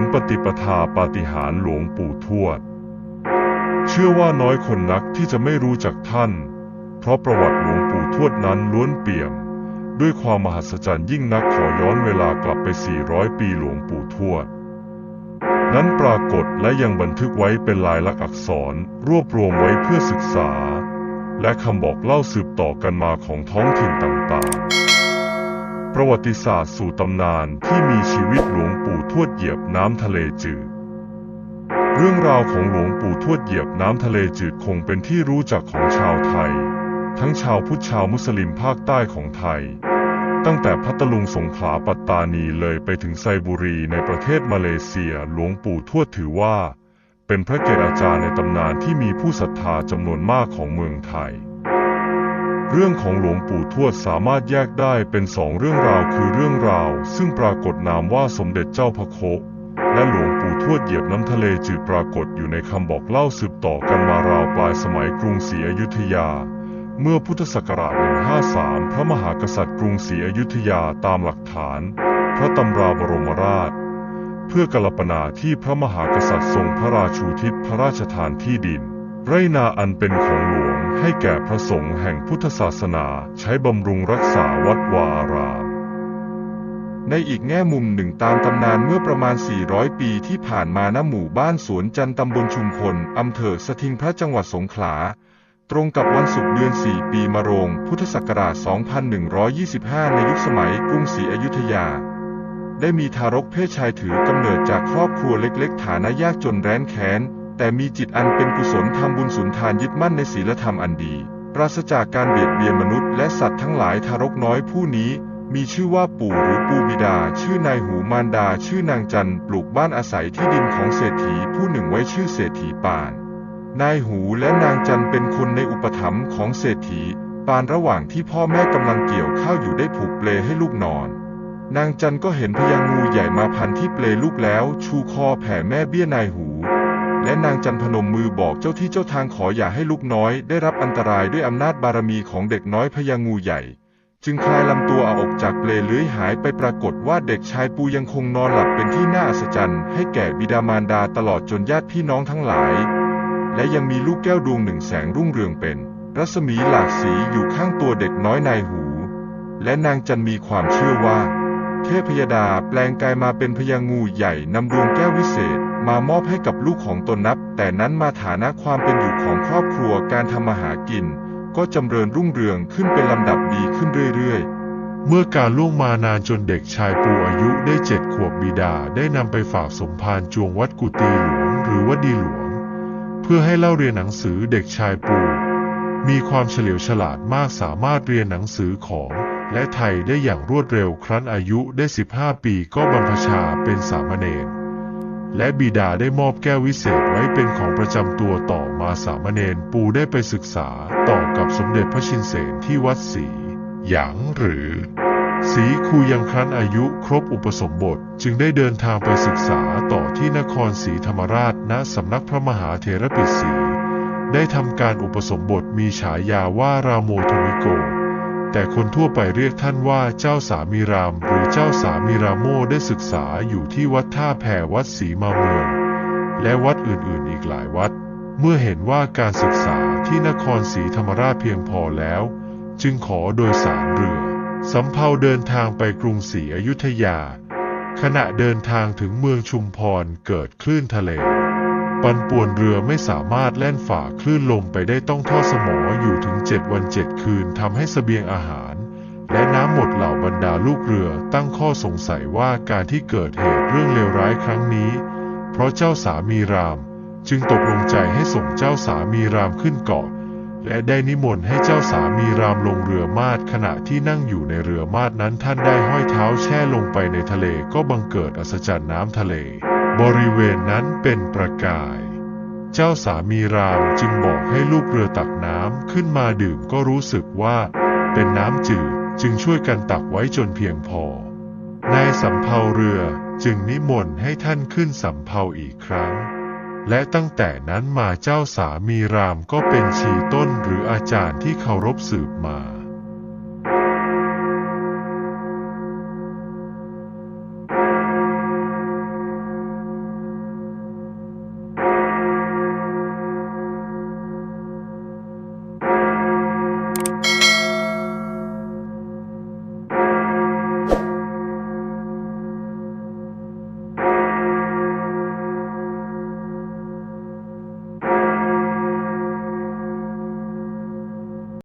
งปฏิปทาปาฏิหาริย์หลวงปู่ทวด เชื่อว่าน้อยคนนักที่จะไม่รู้จักท่าน เพราะประวัติหลวงปู่ทวดนั้นล้วนเปี่ยม ด้วยความมหัศจรรย์ยิ่งนักขอย้อนเวลากลับไป 400 ปีหลวงปู่ทวด นั้นปรากฏและยังบันทึกไว้เป็นลายลักษณ์อักษรรวบรวมไว้เพื่อศึกษา และคำบอกเล่าสืบต่อกันมาของท้องถิ่นต่างๆ ประวัติศาสตร์สู่ตำนานที่มีชีวิตหลวงปู่ทวดเหยียบน้ำทะเลจืด เรื่องราวของหลวงปู่ทวดเหยียบน้ำทะเลจืดคงเป็นที่รู้จักของชาวไทย ทั้งชาวพุทธชาวมุสลิมภาคใต้ของไทย ตั้งแต่พัทลุงสงขลาปัตตานีเลยไปถึงไซบุรีในประเทศมาเลเซียหลวงปู่ทวดถือว่า เป็นพระเกศอาจารย์ในตำนานที่มีผู้ศรัทธาจำนวนมากของเมืองไทย เรื่องของหลวงปู่ทวดสามารถแยกได้เป็นสองเรื่องราวคือเรื่องราว ซึ่งปรากฏนามว่าสมเด็จเจ้าพระโคและหลวงปู่ทวดเหยียบน้ำทะเลจืดปรากฏอยู่ในคำบอกเล่าสืบต่อกันมาราวปลายสมัยกรุงศรีอยุธยา เมื่อพุทธศักราช 153 พระมหากษัตริย์กรุงศรีอยุธยาตามหลักฐาน พระตำราบรมราช เพื่อกลปนาที่พระมหากษัตริย์ทรงพระราชูทิศพระราชทานที่ดิน ไรนาอันเป็นของหลวง ให้แก่พระสงฆ์แห่งพุทธศาสนาใช้บำรุงรักษาวัดวาอาราม ในอีกแง่มุมหนึ่งตามตำนานเมื่อประมาณ 400 ปีที่ผ่านมาณหมู่บ้านสวนจันทร์ตำบลชุมพลอำเภอสถิงพระจังหวัดสงขลา ตรงกับวันศุกร์เดือน 4 ปีมะโรง พุทธศักราช 2125 ในยุคสมัยกรุงศรีอยุธยาได้มีทารกเพศชายถือกำเนิดจากครอบครัวเล็กๆ ฐานะยากจนแร้นแค้น แต่มีจิตอันเป็นกุศลทำบุญสุนทานยึดมั่นในศีลธรรมอันดี ปราศจากการเบียดเบียนมนุษย์และสัตว์ทั้งหลายทารกน้อยผู้นี้มีชื่อว่าปู่หรือปูบิดา ชื่อนายหูมารดา ชื่อนางจันปลูกบ้านอาศัยที่ดินของเศรษฐีผู้หนึ่งไว้ชื่อเศรษฐีปาน นายหูและนางจันเป็นคนในอุปถัมภ์ของเศรษฐีปานระหว่างที่พ่อแม่กำลังเกี่ยวข้าวอยู่ได้ผูกเปลให้ลูกนอน นางจันก็เห็นพญางูใหญ่มาพันที่เปลลูกแล้ว ชูคอแผ่แม่เบี้ยนายหู และนางจันพนมมือบอกเจ้าที่เจ้าทางขออย่าให้ลูกน้อย ได้รับอันตรายด้วยอำนาจบารมีของเด็กน้อยพญางูใหญ่ จึงคลายลำตัวอาออกจากเปลเลื้อยหายไปปรากฏว่าเด็กชายปูยังคงนอนหลับเป็นที่น่าอัศจรรย์ให้แก่บิดามารดาตลอดจนญาติพี่น้องทั้งหลาย และยังมีลูกแก้วดวงหนึ่งแสงรุ่งเรืองเป็น รัศมีหลากสีอยู่ข้างตัวเด็กน้อยนายหู และนางจันมีความเชื่อว่า เทพยดาแปลงกายมาเป็นพญางูใหญ่นำดวงแก้ววิเศษ มามอบให้กับลูกของตนนับ แต่นั้นมาฐานะความเป็นอยู่ของครอบครัวการทำมาหากิน ก็จำเริญรุ่งเรืองขึ้นเป็นลำดับดีขึ้นเรื่อยๆเมื่อการล่วงมานานจนเด็กชายปูอายุได้เจ็ดขวบบิดาได้นำไปฝากสมภารจวงวัดกุตีหลวงหรือวัดดีหลวง เพื่อให้เล่าเรียนหนังสือเด็กชายปู มีความเฉลียวฉลาดมากสามารถเรียนหนังสือของและไทยได้อย่างรวดเร็วครั้นอายุได้ 15 ปีก็บรรพชาเป็นสามเณร และบิดาได้มอบแก้ววิเศษไว้เป็นของประจำตัวต่อมาสามเณรปูได้ไปศึกษาต่อกับสมเด็จพระชินเสนที่วัดศรีหยางหรือศรีคูยังครั้นอายุครบอุปสมบท จึงได้เดินทางไปศึกษาต่อที่นครศรีธรรมราชณสำนักพระมหาเถรปิศรีได้ทำการอุปสมบทมีฉายาว่ารามโมทวิโก แต่คนทั่วไปเรียกท่านว่าเจ้าสามีราม หรือเจ้าสามีราโมได้ศึกษาอยู่ที่วัดท่าแพวัดศรีมาเมือง และวัดอื่นๆอีกหลายวัด เมื่อเห็นว่าการศึกษาที่นครศรีธรรมราชเพียงพอแล้ว จึงขอโดยสารเรือสำเภาเดินทางไปกรุงศรีอยุธยา ขณะเดินทางถึงเมืองชุมพรเกิดคลื่นทะเล ปันป่วนเรือไม่สามารถแล่นฝ่าคลื่นลมไปได้ต้องทอดสมออยู่ถึงเจ็ดวันเจ็ดคืนทำให้เสบียงอาหาร และน้ำหมดเหล่าบรรดาลูกเรือตั้งข้อสงสัยว่าการที่เกิดเหตุเรื่องเลวร้ายครั้งนี้ เพราะเจ้าสามีราม จึงตกลงใจให้ส่งเจ้าสามีรามขึ้นเกาะ และได้นิมนต์ให้เจ้าสามีรามลงเรือมาดขณะที่นั่งอยู่ในเรือมาดนั้นท่านได้ห้อยเท้าแช่ลงไปในทะเลก็บังเกิดอัศจรรย์น้ำทะเล บริเวณนั้นเป็นประกาย เจ้าสามีรามจึงบอกให้ลูกเรือตักน้ำขึ้นมาดื่มก็รู้สึกว่า เป็นน้ำจืดจึงช่วยกันตักไว้จนเพียงพอนายสำเภาเรือจึงนิมนต์ให้ท่านขึ้นสำเภาอีกครั้ง และตั้งแต่นั้นมาเจ้าสามีรามก็เป็นชีต้นหรืออาจารย์ที่เคารพสืบมา